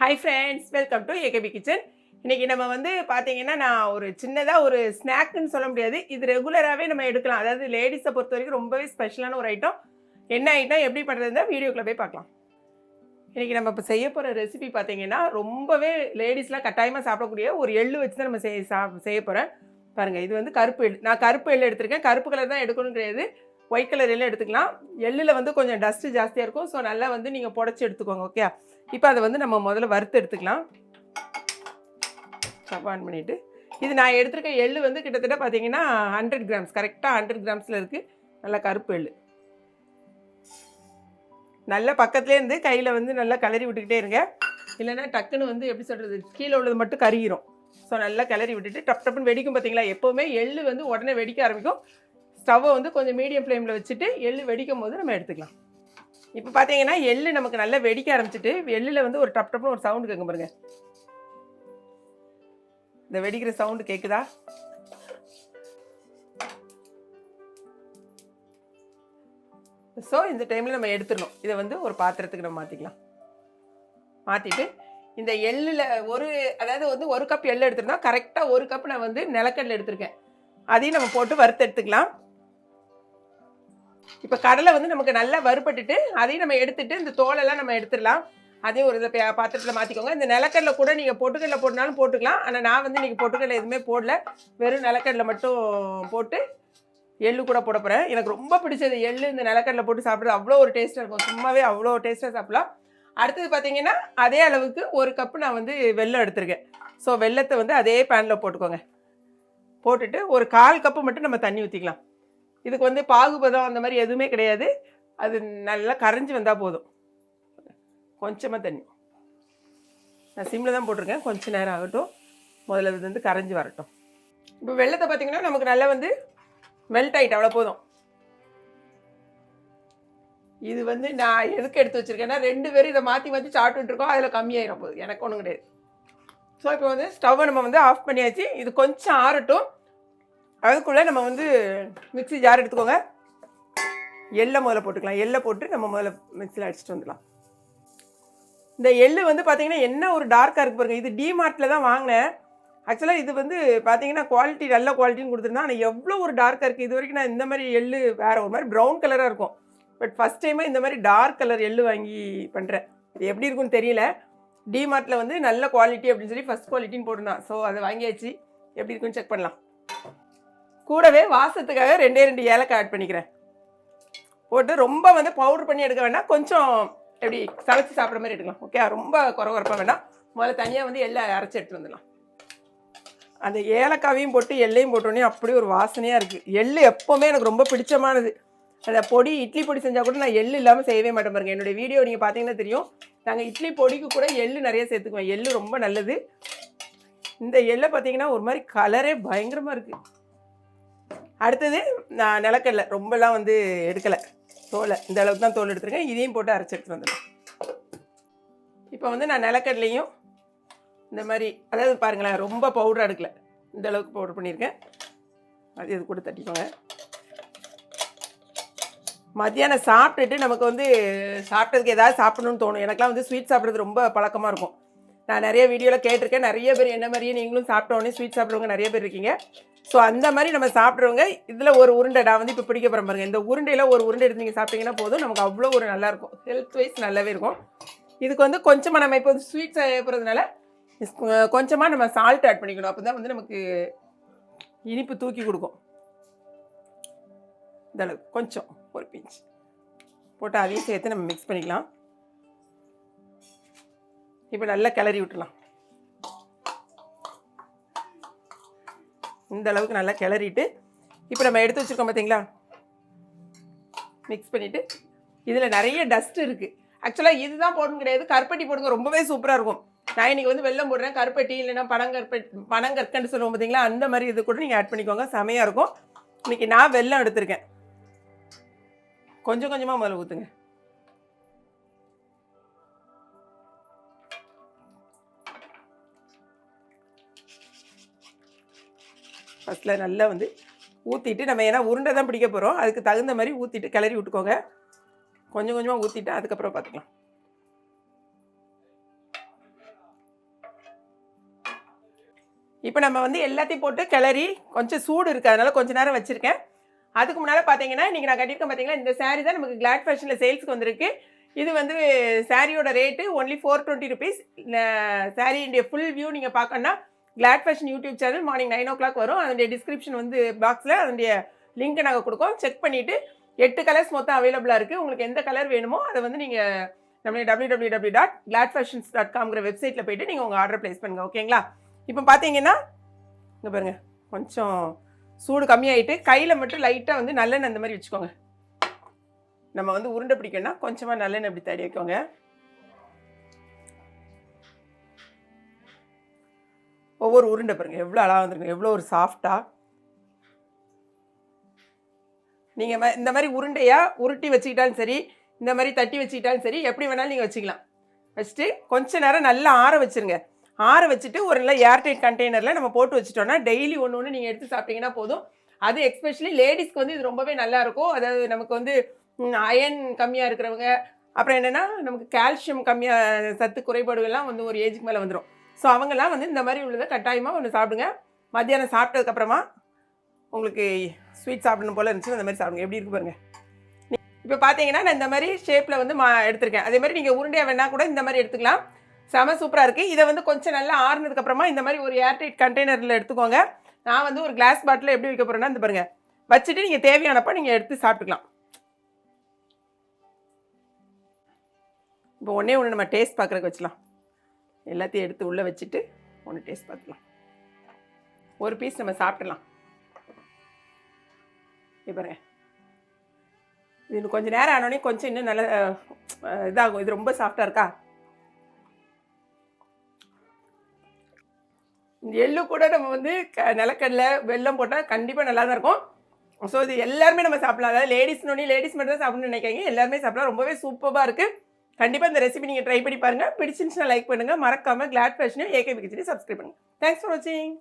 Hi friends welcome to AKP kitchen இன்றைக்கி நம்ம வந்து பார்த்தீங்கன்னா நான் ஒரு சின்னதாக ஒரு ஸ்நாக்குன்னு சொல்ல முடியாது. இது ரெகுலராகவே நம்ம எடுக்கலாம். அதாவது லேடிஸை பொறுத்த வரைக்கும் ரொம்பவே ஸ்பெஷலான ஒரு ஐட்டம் என்ன ஐட்டம் எப்படி பண்ணுறதுனா வீடியோக்குள்ளே போய் பார்க்கலாம். இன்றைக்கி நம்ம இப்போ செய்ய போகிற ரெசிபி பார்த்தீங்கன்னா ரொம்பவே லேடிஸ்லாம் கட்டாயமாக சாப்பிடக்கூடிய ஒரு எள்ளு வச்சு தான் நம்ம செய்ய சா செய்ய போகிறேன் பாருங்கள் இது வந்து கருப்பு எள். நான் கருப்பு எள்ளு எடுத்திருக்கேன். கருப்பு கலர் தான் எடுக்கணும் கிடையாது ஒயிட் கலர் எல்லாம் எடுத்துக்கலாம். எள்ளில் வந்து கொஞ்சம் டஸ்ட்டு ஜாஸ்தியாக இருக்கும். ஸோ நல்லா வந்து நீங்கள் புடச்சி எடுத்துக்கோங்க ஓகே இப்போ அதை வந்து நம்ம முதல்ல வறுத்து எடுத்துக்கலாம். ஆன் பண்ணிவிட்டு இது நான் எடுத்துருக்க எள்ளு வந்து கிட்டத்தட்ட பார்த்தீங்கன்னா ஹண்ட்ரட் கிராம்ஸ் கரெக்டாக ஹண்ட்ரட் கிராம்ஸில் இருக்குது நல்லா கருப்பு எள்ளு. நல்லா பக்கத்துலேயே இருந்து கையில் வந்து நல்லா கிளறி விட்டுக்கிட்டே இருங்க. இல்லைன்னா டக்குன்னு வந்து எப்படி சொல்கிறது கீழே உள்ளது மட்டும் கருகிரும். ஸோ நல்லா கிளறி விட்டுட்டு டப் டப்புன்னு வெடிக்கும் பார்த்தீங்களா எப்போவுமே எள்ளு வந்து உடனே வெடிக்க ஆரம்பிக்கும். ஸ்டவ்வை வந்து கொஞ்சம் மீடியம் ஃப்ளேமில் வச்சுட்டு எள்ளு வெடிக்கும் போது நம்ம எடுத்துக்கலாம். இப்போ பார்த்தீங்கன்னா எள்ளு நமக்கு நல்லா வெடிக்க ஆரம்பிச்சிட்டு எள்ளில் வந்து ஒரு டப் டப்னு ஒரு சவுண்டு கேட்க பாருங்க. இந்த வெடிக்கிற சவுண்டு கேட்குதா ஸோ இந்த டைமில் நம்ம எடுத்துடணும். இதை வந்து ஒரு பாத்திரத்துக்கு நம்ம மாற்றிக்கலாம் மாற்றிட்டு இந்த எள்ளில் ஒரு அதாவது வந்து ஒரு கப் எள்ளு எடுத்துருந்தோம். கரெக்டாக ஒரு கப் நான் வந்து நிலக்கடலை எடுத்திருக்கேன். அதையும் நம்ம போட்டு வறுத்து எடுத்துக்கலாம். இப்போ கடலை வந்து நமக்கு நல்லா வறுபட்டுட்டு அதையும் நம்ம எடுத்துட்டு இந்த தோலெல்லாம் நம்ம எடுத்துடலாம். அதையும் ஒரு இதில் பாத்திரத்தில் மாற்றிக்கோங்க இந்த நிலக்கடலை கூட நீங்கள் பொட்டுக்கடலை போடனாலும் போட்டுக்கலாம். ஆனால் நான் வந்து இன்றைக்கி பொட்டுக்கடலை எதுவுமே போடல. வெறும் நிலக்கடலை மட்டும் போட்டு எள்ளு கூட போட போகிறேன் எனக்கு ரொம்ப பிடிச்சது எள்ளு இந்த நிலக்கடலை போட்டு சாப்பிட்றது. அவ்வளோ ஒரு டேஸ்ட்டாக இருக்கும். சும்மாவே அவ்வளோ டேஸ்ட்டாக சாப்பிடலாம். அடுத்தது பார்த்தீங்கன்னா அதே அளவுக்கு ஒரு கப்பு நான் வந்து வெல்லம் எடுத்திருக்கேன். ஸோ வெல்லத்தை வந்து அதே பேனில் போட்டுக்கோங்க. போட்டுட்டு ஒரு கால் கப்பு மட்டும் நம்ம தண்ணி ஊற்றிக்கலாம் இதுக்கு வந்து பாகுபதம் அந்த மாதிரி எதுவுமே கிடையாது. அது நல்லா கரைஞ்சி வந்தால் போதும். கொஞ்சமாக தண்ணி. நான் சிம்மில் தான் போட்டிருக்கேன். கொஞ்சம் நேரம் ஆகட்டும். முதல்ல இது வந்து கரைஞ்சி வரட்டும். இப்போ வெள்ளத்தை பார்த்தீங்கன்னா நமக்கு நல்லா வந்து மெல்ட் ஆகிட்டு அவ்வளோ போதும். இது வந்து நான் எதுக்கு எடுத்து வச்சுருக்கேன்னா ரெண்டு பேரும் இதை மாற்றி மாற்றி சாப்பிட்டுருக்கோம் அதில் கம்மியாயிடும் போகுது எனக்கு ஒன்றும் கிடையாது. ஸோ இப்போ வந்து ஸ்டவ்வை நம்ம வந்து ஆஃப் பண்ணியாச்சு. இது கொஞ்சம் ஆறட்டும். அதுக்குள்ளே நம்ம வந்து மிக்ஸி ஜார் எடுத்துக்கோங்க. எள்ளை முதல்ல போட்டுக்கலாம். எள்ளை போட்டு நம்ம முதல்ல மிக்ஸியில் அடிச்சுட்டு வந்துடலாம். இந்த எள்ளு வந்து பார்த்தீங்கன்னா என்ன ஒரு டார்க்காக இருக்குது பாருங்கள் இது டிமார்ட்டில் தான் வாங்கினேன். ஆக்சுவலாக இது வந்து பார்த்தீங்கன்னா குவாலிட்டி நல்ல குவாலிட்டின்னு கொடுத்துருந்தா ஆனால் எவ்வளோ ஒரு டார்க்காக இருக்குது இது வரைக்கும் நான் இந்த மாதிரி எள்ளு வேறு ஒரு மாதிரி ப்ரௌன் கலராக இருக்கும். பட் ஃபஸ்ட் டைமாக இந்த மாதிரி டார்க் கலர் எள்ளு வாங்கி பண்ணுறேன் இது எப்படி இருக்குன்னு தெரியல. டிமார்ட்டில் வந்து நல்ல குவாலிட்டி அப்படின்னு சொல்லி ஃபஸ்ட் குவாலிட்டின்னு போட்டிருந்தான். ஸோ அதை வாங்கியாச்சு. எப்படி இருக்குன்னு செக் பண்ணலாம். கூடவே வாசத்துக்காக ரெண்டே ரெண்டு ஏலக்காய் ஆட் பண்ணிக்கிறேன். போட்டு ரொம்ப வந்து பவுடர் பண்ணி எடுக்க வேண்டாம். கொஞ்சம் எப்படி சமைச்சு சாப்பிட்ற மாதிரி எடுக்கலாம். ஓகே ரொம்ப குறை குறைப்பா வேண்டாம். முதல்ல தனியாக வந்து எல்லாம் அரைச்சி எடுத்துட்டு வந்துடலாம். அந்த ஏலக்காவையும் போட்டு எள்ளையும் போட்டோன்னே அப்படி ஒரு வாசனையாக இருக்குது எள் எப்போவுமே எனக்கு ரொம்ப பிடிச்சமானது. அந்த பொடி இட்லி பொடி செஞ்சால் கூட நான் எள்ளு இல்லாமல் செய்யவே மாட்டேன் பாருங்க. என்னுடைய வீடியோ நீங்கள் பார்த்தீங்கன்னா தெரியும். நாங்கள் இட்லி பொடிக்கு கூட எள்ளு நிறைய சேர்த்துக்குவோம். எள் ரொம்ப நல்லது. இந்த எள்ளை பார்த்தீங்கன்னா ஒரு மாதிரி கலரே பயங்கரமாக இருக்குது அடுத்தது நான் நிலக்கடலை ரொம்பலாம் வந்து எடுக்கலை. தோலை இந்த அளவுக்கு தான் தோல் எடுத்துருக்கேன். இதையும் போட்டு அரைச்சி எடுத்துகிட்டு வந்துடலாம். இப்போ வந்து நான் நிலக்கடலையும் இந்த மாதிரி அதாவது பாருங்களேன் ரொம்ப பவுடர் எடுக்கலை. இந்த அளவுக்கு பவுடர் பண்ணியிருக்கேன். அது இது கூட தட்டிக்கோங்க. மத்தியானம் சாப்பிட்டுட்டு நமக்கு வந்து சாப்பிட்டதுக்கு ஏதாவது சாப்பிடணும்னு தோணும். எனக்குலாம் வந்து ஸ்வீட் சாப்பிட்றது ரொம்ப பழக்கமாக இருக்கும். நான் நிறைய வீடியோவில் கேட்டிருக்கேன். நிறைய பேர் என்ன மாதிரியே நீங்களும் சாப்பிட்டோன்னே ஸ்வீட் சாப்பிட்றவங்க நிறைய பேர் இருக்கீங்க. ஸோ அந்த மாதிரி நம்ம சாப்பிட்றவங்க இதில் ஒரு உருண்டை நான் வந்து இப்போ பிடிக்க போகிற பாருங்க. இந்த உருண்டையில் ஒரு உருண்டை எடுத்து நீங்கள் சாப்பிட்டீங்கன்னா போதும். நமக்கு அவ்வளோ ஒரு நல்லாயிருக்கும் ஹெல்த் வைஸ் நல்லாவே இருக்கும். இதுக்கு வந்து கொஞ்சமாக நம்ம இப்போ வந்து ஸ்வீட் செய்ய கொஞ்சமாக நம்ம சால்ட் ஆட் பண்ணிக்கணும். அப்போ தான் வந்து நமக்கு இனிப்பு தூக்கி கொடுக்கும். இந்தளவுக்கு கொஞ்சம் ஒரு பிஞ்ச் போட்டு அதையும் சேர்த்து நம்ம மிக்ஸ் பண்ணிக்கலாம். இப்போ நல்லா கிளறி விட்டுலாம் இந்த அளவுக்கு நல்லா கிளறிட்டு இப்போ நம்ம எடுத்து வச்சுருக்கோம் பார்த்தீங்களா மிக்ஸ் பண்ணிவிட்டு இதில் நிறைய டஸ்ட் இருக்குது ஆக்சுவலாக இதுதான் போடணும் கிடையாது. கருப்பட்டி போடுங்க ரொம்பவே சூப்பராக இருக்கும். நான் இன்றைக்கி வந்து வெள்ளம் போடுறேன். கருப்பட்டி இல்லைன்னா பனங்கற்பட்டி பனங்கற்கன்னு சொல்லுவோம் பார்த்தீங்களா அந்த மாதிரி இது கூட நீங்கள் ஆட் பண்ணிக்கோங்க. செமையாக இருக்கும். இன்றைக்கி நான் வெள்ளம் எடுத்திருக்கேன். கொஞ்சம் கொஞ்சமாக முதல்ல ஊற்றுங்க ஃபஸ்ட்டில் நல்லா வந்து ஊற்றிட்டு நம்ம ஏன்னா உருண்டை தான் பிடிக்க போகிறோம் அதுக்கு தகுந்த மாதிரி ஊற்றிட்டு கிளறி விட்டுக்கோங்க. கொஞ்சம் கொஞ்சமாக ஊற்றிட்டு அதுக்கப்புறம் பார்த்துக்கலாம் இப்போ நம்ம வந்து எல்லாத்தையும் போட்டு கிளறி கொஞ்சம் சூடு இருக்குது அதனால் கொஞ்சம் நேரம் வச்சுருக்கேன். அதுக்கு முன்னால் பார்த்தீங்கன்னா இன்றைக்கி நான் கட்டியிருக்கேன் பார்த்தீங்கன்னா இந்த சாரீ தான் நமக்கு கிளாட் ஃபேஷனில் சேல்ஸுக்கு வந்திருக்கு. இது வந்து சாரியோட rate only four twenty rupees சாரியுடைய ஃபுல் வியூ நீங்கள் பார்க்கணுன்னா Glad Fashion YouTube channel morning nine o'clock வரும். அதனுடைய டிஸ்கிரிப்ஷன் வந்து பாக்ஸில் அதனுடைய லிங்க்கை நாங்கள் கொடுக்கோம் செக் பண்ணிவிட்டு எட்டு கலர்ஸ் மொத்தம் அவைலபிளாக இருக்குது உங்களுக்கு எந்த கலர் வேணுமோ அதை வந்து நீங்கள் நம்மளுடைய W W W dot Glad Fashions dot காம்ங்கிற வெப்சைட்டில் போயிட்டு நீங்கள் உங்கள் ஆர்டர் ப்ளேஸ் பண்ணுங்கள் ஓகேங்களா இப்போ பார்த்தீங்கன்னா இங்கே பாருங்கள் கொஞ்சம் சூடு கம்மியாயிட்டு கையில் மட்டும் லைட்டாக வந்து நல்லெண்ணெய் அந்த மாதிரி வச்சுக்கோங்க. நம்ம வந்து உருண்டை பிடிக்கணும்னா கொஞ்சமாக நல்லெண்ணெய் இப்படி தடி வைக்கோங்க. ஒவ்வொரு உருண்டை பாருங்க எவ்வளோ அழகாக வந்துருக்கு எவ்வளோ ஒரு சாஃப்டாக நீங்கள் இந்த மாதிரி உருண்டையாக உருட்டி வச்சுக்கிட்டாலும் சரி இந்த மாதிரி தட்டி வச்சுக்கிட்டாலும் சரி எப்படி வேணாலும் நீங்கள் வச்சுக்கலாம். வச்சுட்டு கொஞ்ச நேரம் நல்லா ஆற வச்சிருங்க. ஆற வச்சுட்டு ஒரு நல்ல ஏர்டைட் கண்டெய்னரில் நம்ம போட்டு வச்சுட்டோம்னா டெய்லி ஒன்று ஒன்று நீங்கள் எடுத்து சாப்பிட்டீங்கன்னா போதும். அது எக்ஸ்பெஷலி லேடிஸ்க்கு வந்து இது ரொம்பவே நல்லாயிருக்கும் அதாவது நமக்கு வந்து அயன் கம்மியாக இருக்கிறவங்க அப்புறம் என்னென்னா நமக்கு கால்சியம் கம்மியாக சத்து குறைபாடுகள்லாம் வந்து ஒரு ஏஜுக்கு மேலே வந்துடும் ஸோ அவங்கெல்லாம் வந்து இந்த மாதிரி உள்ளதை கட்டாயமாக ஒன்று சாப்பிடுங்க. மத்தியானம் சாப்பிட்டதுக்கப்புறமா உங்களுக்கு ஸ்வீட் சாப்பிடணும் போல் இருந்துச்சு. அந்த மாதிரி சாப்பிடுங்க. எப்படி இருக்கு பாருங்க. இப்போ பார்த்தீங்கன்னா நான் இந்த மாதிரி ஷேப்பில் வந்து மா எடுத்திருக்கேன். அதே மாதிரி நீங்கள் உருண்டையாக வேணால் கூட இந்த மாதிரி எடுத்துக்கலாம். செம சூப்பராக இருக்குது இதை வந்து கொஞ்சம் நல்லா ஆறுனதுக்கப்புறமா இந்த மாதிரி ஒரு ஏர்டைட் கண்டெய்னரில் எடுத்துக்கோங்க. நான் வந்து ஒரு கிளாஸ் பாட்டில் எப்படி வைக்க போகிறேன்னா இந்த பாருங்கள் வச்சுட்டு நீங்கள் தேவையானப்போ நீங்கள் எடுத்து சாப்பிட்டுக்கலாம். இப்போ ஒன்றே ஒன்று நம்ம டேஸ்ட் பார்க்குறதுக்கு வச்சுலாம் எல்லாத்தையும் எடுத்து உள்ளே வச்சுட்டு ஒன்று டேஸ்ட் பார்த்துக்கலாம். ஒரு பீஸ் நம்ம சாப்பிடலாம். இப்போ பாருங்க. இது இன்னும் கொஞ்சம் நேரம் ஆனோடனே கொஞ்சம் இன்னும் நல்ல இதாகும். இது ரொம்ப சாஃப்டாக இருக்கா? இந்த எள்ளு கூட நம்ம வந்து க நிலக்கடலை வெல்லம் போட்டால் கண்டிப்பாக நல்லா தான் இருக்கும். ஸோ இது எல்லாருமே நம்ம சாப்பிடலாம். அதாவது லேடிஸ்னோடனே லேடிஸ் மட்டும் தான் சாப்பிடணும்னு நினைக்காங்க எல்லாருமே சாப்பிடலாம். ரொம்பவே சூப்பராக இருக்குது கண்டிப்பாக இந்த ரெசிபி நீங்கள் ட்ரை பண்ணி பாருங்கள் பிடிச்சிருந்துச்சுன்னா லைக் பண்ணுங்கள் மறக்காமல் கிளாட் ஃபேஷனையும் ஏகே கிச்சனையும் சப்ஸ்கிரைப் பண்ணுங்கள் தேங்க்ஸ் ஃபார் வாட்சிங்